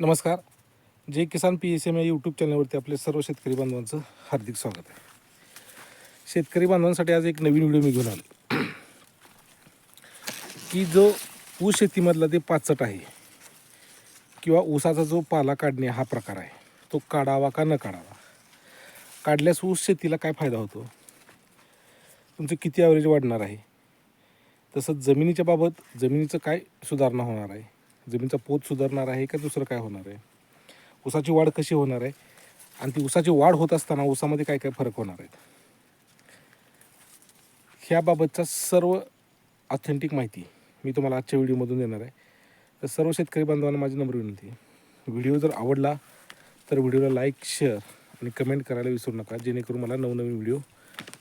नमस्कार. Jai Kisan P S M या YouTube चॅनलवरती आपले सर्व शेतकरी बांधवांचं हार्दिक स्वागत आहे. शेतकरी बांधवांसाठी आज एक नवीन व्हिडिओ मी घेऊन आलो. की जो ऊस शेतीमधला ते पाचट आहे किंवा ऊसाचा जो पाला काढणे हा प्रकार आहे तो काढावा का न काढावा? काढल्यास ऊस शेतीला काय फायदा होतो? तुमचं किती ॲव्हरेज वाढणार आहे? तसंच जमिनीच्या बाबत जमिनीचं काय सुधारणा होणार आहे? जमिनीचा पोत सुधारणार आहे का दुसरं काय होणार आहे? ऊसाची वाढ कशी होणार आहे? आणि ती ऊसाची वाढ होत असताना ऊसामध्ये काय काय फरक होणार आहेत ह्याबाबतचा सर्व ऑथेंटिक माहिती मी तुम्हाला आजच्या व्हिडिओमधून देणार आहे. तर सर्व शेतकरी बांधवांना माझी नम्र विनंती. व्हिडिओ जर आवडला तर व्हिडिओला लाईक शेअर आणि कमेंट करायला विसरू नका. जेणेकरून मला नवनवीन व्हिडिओ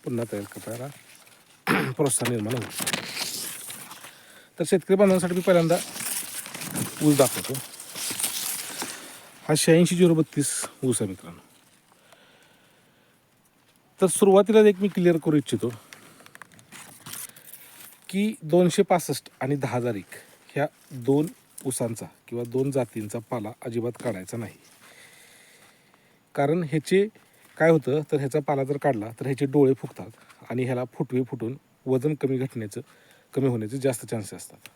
पुन्हा तयार करायला प्रोत्साहन निर्माण होईल. तर शेतकरी बांधवांसाठी मी पहिल्यांदा ऊस दाखवतो हा शहाऐंशी झिरो बत्तीस ऊस आहे मित्रांनो तर सुरुवातीला एक मी क्लिअर करू इच्छितो की दोनशे पासष्ट आणि दहा हजार एक ह्या दोन ऊसांचा किंवा दोन जातींचा पाला अजिबात काढायचा नाही कारण ह्याचे काय होतं तर ह्याचा पाला जर काढला तर ह्याचे डोळे फुगतात आणि ह्याला फुटवे फुटून वजन कमी घटण्याचं कमी होण्याचे जास्त चान्सेस असतात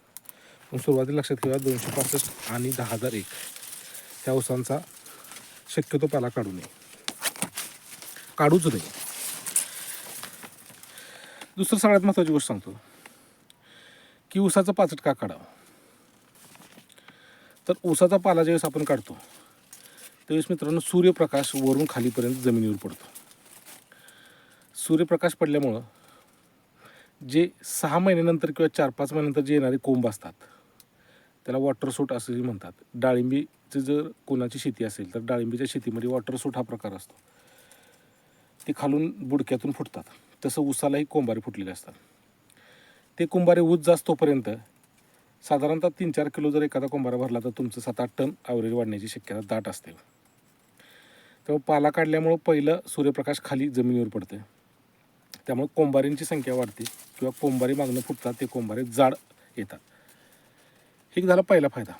सुरुवातीला लक्षात ठेवा दोनशे पासष्ट आणि दहा हजार एक. ह्या ऊसांचा शक्यतो पाला काढू नये. काढूच नाही दुसरं सगळ्यात महत्त्वाची गोष्ट सांगतो. की उसाचं पाचट का काढावं? तर ऊसाचा पाला ज्यावेळेस आपण काढतो त्यावेळेस मित्रांनो सूर्यप्रकाश वरून खालीपर्यंत जमिनीवर पडतो. सूर्यप्रकाश पडल्यामुळं जे सहा महिन्यानंतर किंवा चार पाच महिन्यानंतर जे येणारे कोंब असतात त्याला वॉटर सूट असंही म्हणतात. डाळिंबीचं जर कोणाची शेती असेल तर डाळिंबीच्या शेतीमध्ये वॉटर सूट हा प्रकार असतो. ते खालून बुडक्यातून फुटतात. तसं ऊसालाही कोंबारे फुटलेले असतात. ते कोंबारे ऊस जास्त तोपर्यंत साधारणतः तीन चार किलो जर एखादा कोंबारा भरला तर तुमचं सात आठ टन ॲव्हरेज वाढण्याची शक्यता दाट असते. तेव्हा पाला काढल्यामुळं पहिलं सूर्यप्रकाश खाली जमिनीवर पडतं त्यामुळे कोंबारींची संख्या वाढते किंवा कोंबारी मागणं फुटतात ते कोंबारे जाड येतात. एक झाला पहिला फायदा.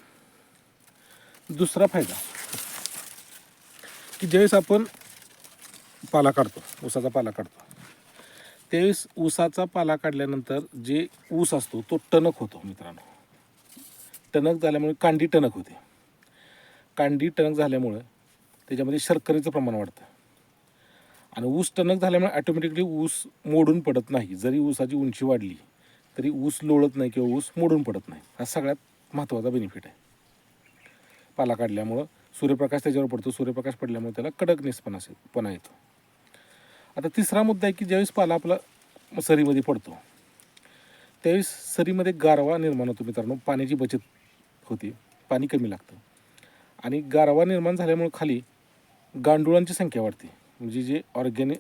दुसरा फायदा की ज्यावेळेस आपण पाला काढतो ऊसाचा पाला काढतो त्यावेळेस ऊसाचा पाला काढल्यानंतर जे ऊस असतो तो टणक होतो मित्रांनो. टणक झाल्यामुळे कांडी टणक होते. कांडी टणक झाल्यामुळं त्याच्यामध्ये शर्करेचं प्रमाण वाढतं. आणि ऊस टणक झाल्यामुळे ॲटोमॅटिकली ऊस मोडून पडत नाही. जरी ऊसाची उंची वाढली तरी ऊस लोळत नाही किंवा ऊस मोडून पडत नाही. हा सगळ्यात महत्त्वाचा बेनिफिट आहे. पाला काढल्यामुळं सूर्यप्रकाश त्याच्यावर पडतो. सूर्यप्रकाश पडल्यामुळे त्याला कडकनेसपणा असेल पणा येतो. आता तिसरा मुद्दा आहे की ज्यावेळेस पाला आपला सरीमध्ये पडतो त्यावेळेस सरीमध्ये गारवा निर्माण होतो मित्रांनो. पाण्याची बचत होते. पाणी कमी लागतं. आणि गारवा निर्माण झाल्यामुळे खाली गांडुळांची संख्या वाढते. म्हणजे जे ऑर्गॅनि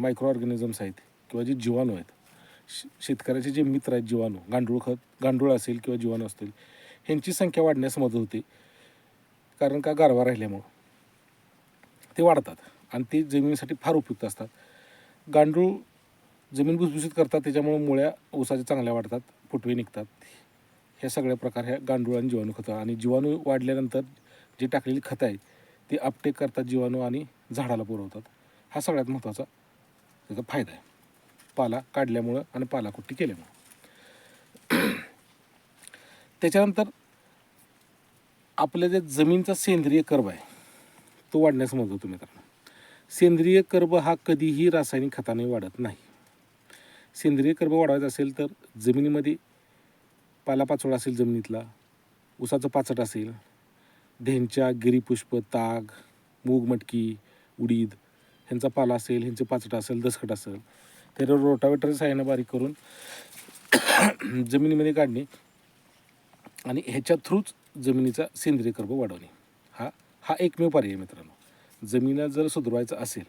मायक्रो ऑर्गॅनिझम्स आहेत किंवा जे जीवाणू आहेत शेतकऱ्याचे जे मित्र आहेत जीवाणू गांडूळ खत गांडूळ असेल किंवा जीवाणू असतील ह्यांची संख्या वाढण्यास मदत होते. कारण का गारवा राहिल्यामुळं? ते वाढतात आणि ते जमिनीसाठी फार उपयुक्त असतात. गांडूळ जमीन भुसभुशीत करतात त्याच्यामुळे मुळ्या ऊसाच्या चांगल्या वाढतात फुटवे निघतात. ह्या सगळ्या प्रकार ह्या गांडूळ आणि जीवाणू खतं. आणि जीवाणू वाढल्यानंतर जे टाकलेली खतं आहेत ते अपटेक करतात जीवाणू आणि झाडाला पुरवतात. हा सगळ्यात महत्त्वाचा त्याचा फायदा आहे. पाला काढल्यामुळं आणि पालाकुट्टी केल्यामुळं. त्याच्यानंतर आपलं जे जमीनचा सेंद्रिय कर्ब आहे तो वाढण्यास मदत होतो मित्रांनो. सेंद्रिय कर्ब हा कधीही रासायनिक खताने वाढत नाही. सेंद्रिय कर्ब वाढवायचा असेल तर जमिनीमध्ये पालापाचोळा असेल जमिनीतला ऊसाचं पाचट असेल ढेंच्या गिरीपुष्प ताग मूग मटकी उडीद ह्यांचा पाला असेल ह्यांचं पाचट असेल दसखट असेल त्यावर रोटावेटर साह्यानं बारीक करून जमिनीमध्ये काढणे आणि ह्याच्या थ्रूच जमिनीचा सेंद्रिय कर्ब वाढवणे. हा हा एकमेव पर्याय मित्रांनो. जमिनीला जर सुधारायचं असेल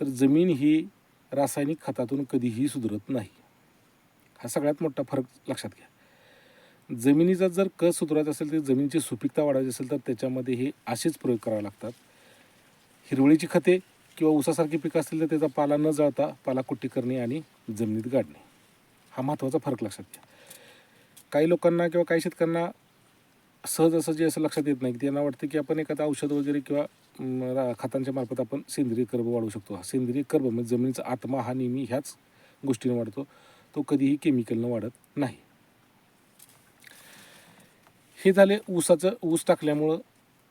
तर जमीन ही रासायनिक खतातून कधीही सुधारत नाही. हा सगळ्यात मोठा फरक लक्षात घ्या. जमिनीचा जर कस सुधारायचा असेल तर जमिनीची सुपीकता वाढवायची असेल तर त्याच्यामध्ये हे असेच प्रयोग करावे लागतात. हिरवळीची खते किंवा ऊसासारखी पिकं असतील तर त्याचा पाला न जळता पालाकुट्टी करणे आणि जमिनीत गाडणे. हा महत्त्वाचा फरक लक्षात घ्या. काही लोकांना किंवा काही शेतकऱ्यांना सहज असं जे असं लक्षात येत नाही की त्यांना वाटतं की आपण एखादं औषध वगैरे किंवा रा- खतांच्या मार्फत आपण सेंद्रिय कर्ब वाढवू शकतो. हा सेंद्रिय कर्ब म्हणजे जमिनीचा आत्मा हा नेहमी ह्याच गोष्टीने वाढतो. तो कधीही केमिकलनं वाढत नाही. हे झाले ऊसाचं ऊस टाकल्यामुळं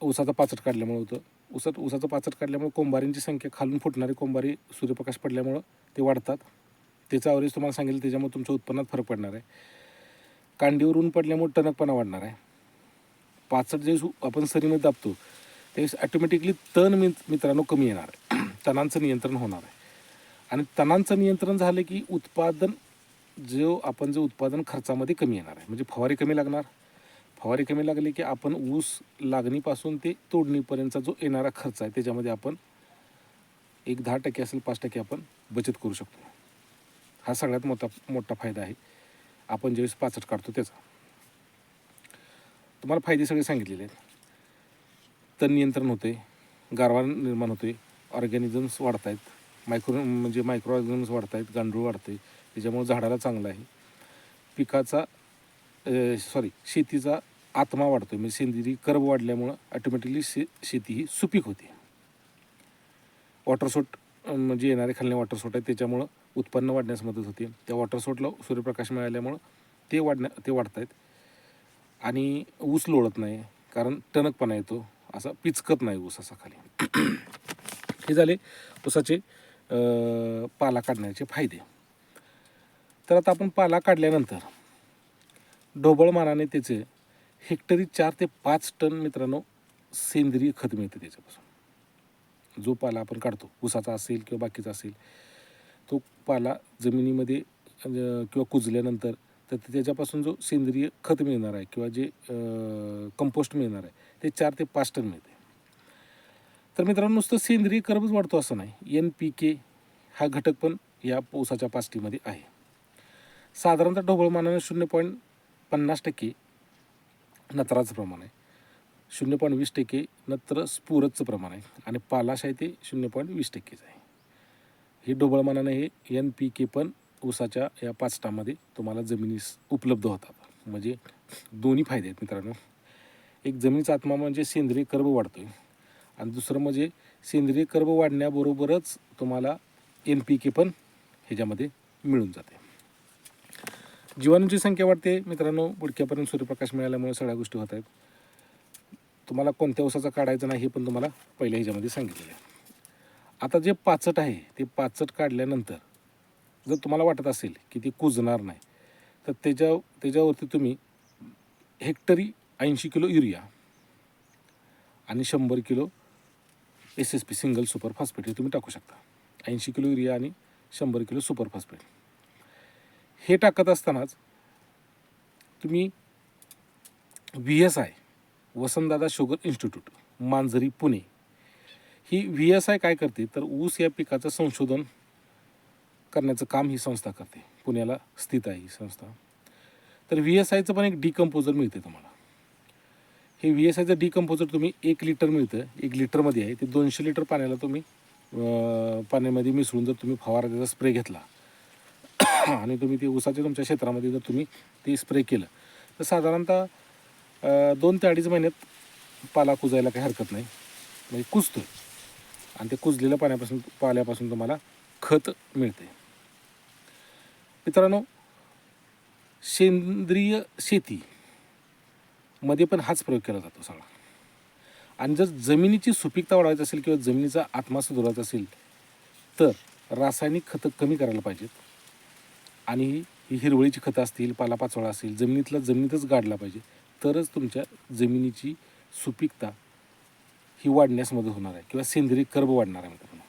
ऊसाचा पाचट काढल्यामुळं होतं. ऊसात ऊसाचं पाचट काढल्यामुळं कोंबारींची संख्या खालून फुटणारे कोंबारी सूर्यप्रकाश पडल्यामुळं ते वाढतात. त्याचा अवरेज तुम्हाला सांगितलं त्याच्यामुळे तुमच्या उत्पन्नात फरक पडणार आहे. कांडीवर ऊन पडल्यामुळे टणकपणा वाढणार आहे. पाचट जे आपण सरीमध्ये दाबतो त्यावेळेस ॲटोमॅटिकली तण मित मित्रांनो कमी येणार. आहे तणांचं नियंत्रण होणार आहे. आणि तणांचं नियंत्रण झालं की उत्पादन जो आपण जे उत्पादन खर्चामध्ये कमी येणार आहे. म्हणजे फवारी कमी लागणार. फवारी कमी लागली की आपण ऊस लागणीपासून ते तोडणीपर्यंतचा जो येणारा खर्च आहे त्याच्यामध्ये आपण एक दहा टक्के असेल पाच टक्के आपण बचत करू शकतो. हा सगळ्यात मोठा मोठा फायदा आहे. आपण ज्यावेळेस पाचट काढतो त्याचा. तुम्हाला फायदे सगळे सांगितलेले आहेत. तण नियंत्रण होते गारवा निर्माण होते ऑर्गॅनिझम्स वाढत आहेत मायक्रो म्हणजे मायक्रो ऑर्गॅनिझम्स वाढत आहेत गांडूळ वाढते त्याच्यामुळे झाडाला चांगलं आहे. पिकाचा सॉरी शेतीचा आत्मा वाढतो म्हणजे सेंद्रिय कर्ब वाढल्यामुळं ऑटोमॅटिकली शे शेती ही सुपीक होते. वॉटरसोट म्हणजे येणारे खालणे वॉटरसोट आहे त्याच्यामुळं उत्पन्न वाढण्यास मदत होते. त्या वॉटर सोटला सूर्यप्रकाश मिळाल्यामुळं ते वाढण्या ते वाढत आहेत आणि ऊस लोळत नाही कारण टणकपणा येतो. असा पिचकत नाही ऊस असा खाली. हे झाले ऊसाचे पाला काढण्याचे फायदे. तर आता आपण पाला काढल्यानंतर ढोबळ मानाने त्याचे हेक्टरी चार ते पाच टन मित्रांनो सेंद्रिय खत मिळतं त्याच्यापासून. जो पाला आपण काढतो ऊसाचा असेल किंवा बाकीचा असेल तो पाला जमिनीमध्ये म्हणजे, किंवा कुजल्यानंतर तर ते त्याच्यापासून जो सेंद्रिय खत मिळणार आहे किंवा जे कंपोस्ट मिळणार आहे ते चार ते पाच टन मिळते. तर मित्रांनो नुसतं सेंद्रिय कर्बच वाढतो असं नाही. एन पी के हा घटक पण या पावसाच्या पास्टीमध्ये आहे. साधारणतः ढोबळमानाने शून्य पॉईंट पन्नास टक्के नत्राचं प्रमाण आहे. शून्य पॉईंट वीस टक्के नत्र स्फुरतचं प्रमाण आहे. आणि पालाश आहे ते शून्य पॉईंट वीस टक्केच आहे. हे ढोबळमानाने हे एन पी के पण ऊसाच्या या पाचटामध्ये तुम्हाला जमिनीस उपलब्ध होतात. म्हणजे दोन्ही फायदे आहेत मित्रांनो. एक जमिनीचा आत्मा म्हणजे सेंद्रिय कर्ब वाढतो आहे आणि दुसरं म्हणजे सेंद्रिय कर्ब वाढण्याबरोबरच तुम्हाला एन पी के पण ह्याच्यामध्ये मिळून जाते. जीवाणूंची संख्या वाढते मित्रांनो. बुडक्यापर्यंत सूर्यप्रकाश मिळाल्यामुळे सगळ्या गोष्टी होत आहेत. तुम्हाला कोणत्या ऊसाचा काढायचं नाही हे पण तुम्हाला पहिल्या ह्याच्यामध्ये सांगितलेलं आहे. आता जे पाचट आहे ते पाचट काढल्यानंतर जर तुम्हाला वाटत असेल की ते कुजणार नाही तर त्याच्या त्याच्यावरती तुम्ही हेक्टरी ऐंशी किलो युरिया आणि शंभर kilo S S P single super phosphate हे तुम्ही टाकू शकता. ऐंशी किलो युरिया आणि शंभर किलो सुपर फॉस्फेट. हे टाकत असतानाच तुम्ही V S I Vasantdada sugar institute Manjari Pune he V S I काय करते तर ऊस या पिकाचं संशोधन करण्याचं काम ही संस्था करते. पुण्याला स्थित आहे ही संस्था. तर व्ही एस आयचं पण एक डिकम्पोजर मिळते तुम्हाला. हे व्ही एस आयचं डिकम्पोजर तुम्ही एक लिटर मिळतं एक लिटरमध्ये आहे. ते दोनशे लिटर पाण्याला तुम्ही पाण्यामध्ये मिसळून जर तुम्ही फवारा त्याचा स्प्रे घेतला आणि तुम्ही ते ऊसाच्या तुमच्या क्षेत्रामध्ये जर तुम्ही ते स्प्रे केलं तर साधारणतः दोन ते अडीच महिन्यात पाला कुजायला काही हरकत नाही. म्हणजे कुजतो आणि ते कुजलेल्या पाण्यापासून पाल्यापासून तुम्हाला खत मिळते मित्रांनो सेंद्रिय शेती मध्ये पण हाच प्रयोग केला जातो सगळा. आणि जर जमिनीची सुपीकता वाढवायची असेल किंवा जमिनीचा आत्मा सुधारायचा असेल तर रासायनिक खतं कमी करायला पाहिजेत. आणि ही हिरवळीची खतं असतील पालापाचोळा असेल जमिनीतला जमिनीतच गाडला पाहिजे तरच तुमच्या जमिनीची सुपीकता ही वाढण्यास मदत होणार आहे किंवा सेंद्रिय कर्ब वाढणार आहे मित्रांनो.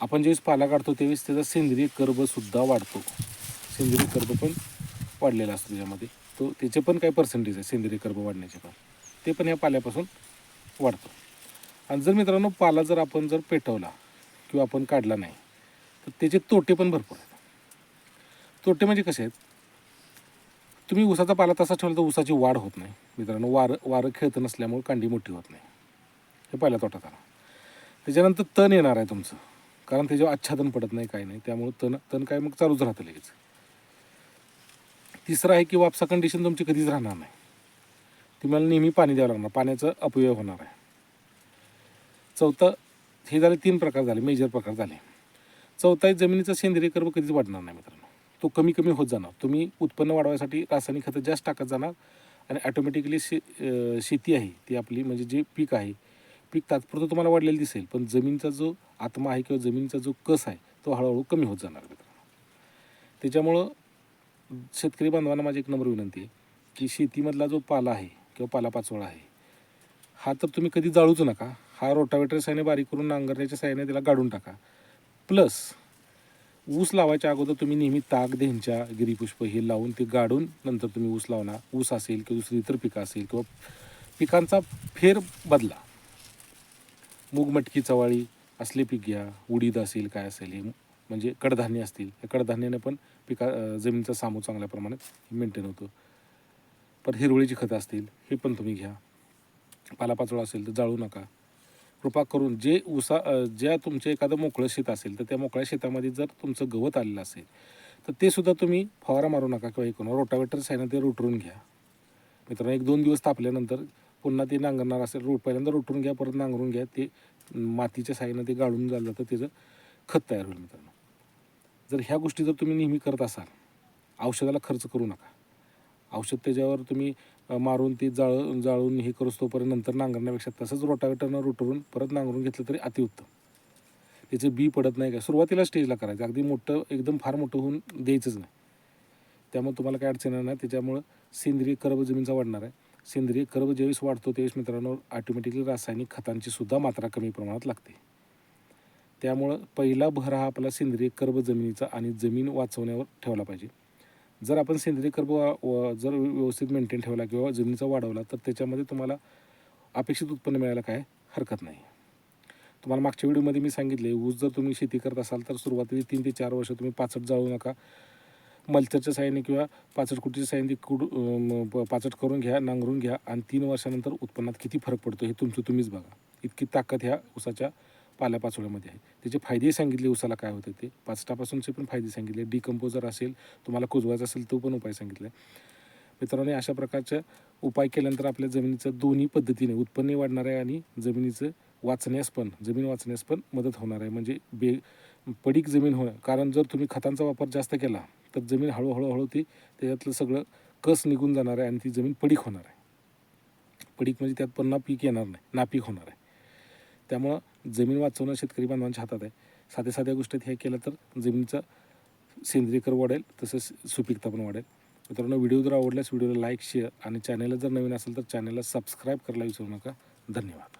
आपण ज्यावेळेस पाला काढतो त्यावेळेस त्याचा सेंद्रिय कर्बसुद्धा वाढतो. सेंद्रिय कर्ब पण वाढलेला असतो त्याच्यामध्ये. तो त्याचे पण काही पर्सेंटेज आहे सेंद्रिय कर्ब वाढण्याचे पण. ते पण या पाल्यापासून वाढतो. आणि जर मित्रांनो पाला जर आपण जर पेटवला किंवा आपण काढला नाही तर त्याचे तोटे पण भरपूर आहेत. तोटे म्हणजे कसे आहेत? तुम्ही ऊसाचा पाला तसा ठेवला तर ऊसाची वाढ होत नाही. मित्रांनो वारं वारं खेळतं नसल्यामुळे कांडी मोठी होत नाही. हे पहिला तोटात आला. त्याच्यानंतर तण येणार आहे तुमचं. कारण त्याच्यावर आच्छादन पडत नाही काही नाही त्यामुळे तण तण काय मग चालूच राहतं लगेच. तिसरं आहे की वापसा कंडिशन तुमची कधीच राहणार नाही. तुम्हाला नेहमी पाणी द्यावं लागणार. पाण्याचा अपव्यय होणार आहे. चौथं हे झाले तीन प्रकार झाले मेजर प्रकार झाले. चौथा आहे जमिनीचा सेंद्रिय कर्म कधीच वाढणार नाही मित्रांनो. तो कमी कमी होत जाणार. तुम्ही उत्पन्न वाढवायसाठी रासायनिक खतं जास्त टाकत जाणार आणि ॲटोमॅटिकली शे शेती आहे ती आपली म्हणजे जे पीक आहे पीक तात्पुरतं तुम्हाला वाढलेलं दिसेल पण जमीनचा जो आत्मा आहे किंवा जमिनीचा जो कस आहे तो हळूहळू कमी होत जाणार मित्रांनो. त्याच्यामुळं शेतकरी बांधवांना माझी एक नंबर विनंती आहे की शेतीमधला जो पाला आहे किंवा पालापाचोळा आहे हा तर तुम्ही कधी जाळूच नका. हा रोटावेटर साह्याने बारीक करून नांगरण्याच्या साह्याने त्याला गाडून टाका. प्लस ऊस लावायच्या अगोदर तुम्ही नेहमी ताक देंच्या गिरीपुष्प हे लावून ते गाडून नंतर तुम्ही ऊस लावणार. ऊस असेल किंवा दुसरी इतर पिकं असेल किंवा पिकांचा फेर बदला. मूग मटकी चवाळी असले पीक घ्या उडीद असेल काय असेल हे म्हणजे कडधान्य असतील. या कडधान्याने पण पिका जमिनीचा सामू चांगल्या प्रमाणात मेंटेन होतो. पर हिरवळीची खतं असतील हे पण तुम्ही घ्या. पालापाचोळा असेल तर जाळू नका. कृपा करून जे उसा ज्या तुमचं एखादं मोकळं शेत असेल तर त्या मोकळ्या शेतामध्ये जर तुमचं गवत आलेलं असेल तर ते सुद्धा तुम्ही फवारा मारू नका किंवा हे करून रोटावेटर साईनं ते रोटरून घ्या. मित्रांनो एक दोन दिवस तापल्यानंतर पुन्हा ते नांगरणार असेल रोड पहिल्यांदा रोटून घ्या परत नांगरून घ्या. ते मातीच्या साईनं ते गाळून झालं तर त्याचं खत तयार होईल मित्रांनो. जर ह्या गोष्टी जर तुम्ही नेहमी करत असाल औषधाला खर्च करू नका. औषध त्याच्यावर तुम्ही मारून ते जाळ जाळून हे करूच तोपर्यंत नंतर नांगरण्यापेक्षा तसंच रोटावेटरनं रोटरून परत नांगरून घेतलं तरी अतिउत्तम. त्याचं बी पडत नाही काय सुरुवातीला स्टेजला करायचं. अगदी मोठं एकदम फार मोठं होऊन द्यायचंच नाही. त्यामुळे तुम्हाला काय अडचण येणार नाही. त्याच्यामुळं सेंद्रिय कर्ब जमीनचा वाढणार आहे. सेंद्रिय कर्ब ज्यावेळेस वाढतो त्यावेळेस मित्रांनो ऑटोमॅटिकली रासायनिक खतांची सुद्धा मात्रा कमी प्रमाणात लागते. त्यामुळं पहिला भर हा आपला सेंद्रिय कर्ब जमिनीचा आणि जमीन वाचवण्यावर ठेवला पाहिजे. जर आपण सेंद्रिय कर्ब व- जर व्यवस्थित मेंटेन ठेवला किंवा जमिनीचा वाढवला तर त्याच्यामध्ये तुम्हाला अपेक्षित उत्पन्न मिळायला काय हरकत नाही. तुम्हाला मागच्या व्हिडिओमध्ये मी सांगितले ऊस जर तुम्ही शेती करत असाल तर सुरुवातीला तीन ते चार वर्ष तुम्ही पाचट जाळू नका. मल्चरच्या साह्याने किंवा पाचट कुटीच्या साह्याने कुड पाचट करून घ्या नांगरून घ्या आणि तीन वर्षानंतर उत्पन्नात किती फरक पडतो हे तुमचं तुम्हीच बघा. इतकी ताकद ह्या उसाच्या पाल्यापाचोळ्यामध्ये आहे. त्याचे फायदेही सांगितले उसाला काय होते ते. पाचटापासूनचे पण फायदे सांगितले. डिकम्पोजर असेल तुम्हाला कुजवायचा असेल तो पण उपाय सांगितले मित्रांनो अशा प्रकारचे उपाय केल्यानंतर आपल्या जमिनीचं दोन्ही पद्धतीने उत्पन्न वाढणार आहे आणि जमिनीचं वाचण्यास पण जमीन वाचण्यास पण मदत होणार आहे. म्हणजे बे पडीक जमीन होणं. कारण जर तुम्ही खतांचा वापर जास्त केला तर जमीन हळूहळू हळू ती त्याच्यातलं सगळं कस निघून जाणार आहे आणि ती जमीन पडीक होणार आहे. पडीक म्हणजे त्यात पन्ना पीक येणार नाही नापीक होणार आहे. त्यामुळं जमीन वाचवणं शेतकरी बांधवांच्या हातात आहे. साध्या साध्या गोष्टीत हे केलं तर जमिनीचं सेंद्रिय कर वाढेल तसंच सुपीकता पण वाढेल. मित्रांनो व्हिडिओ जर आवडल्यास व्हिडिओला लाईक शेअर आणि चॅनलला जर नवीन असेल तर चॅनलला सबस्क्राईब करायला विसरू नका. धन्यवाद.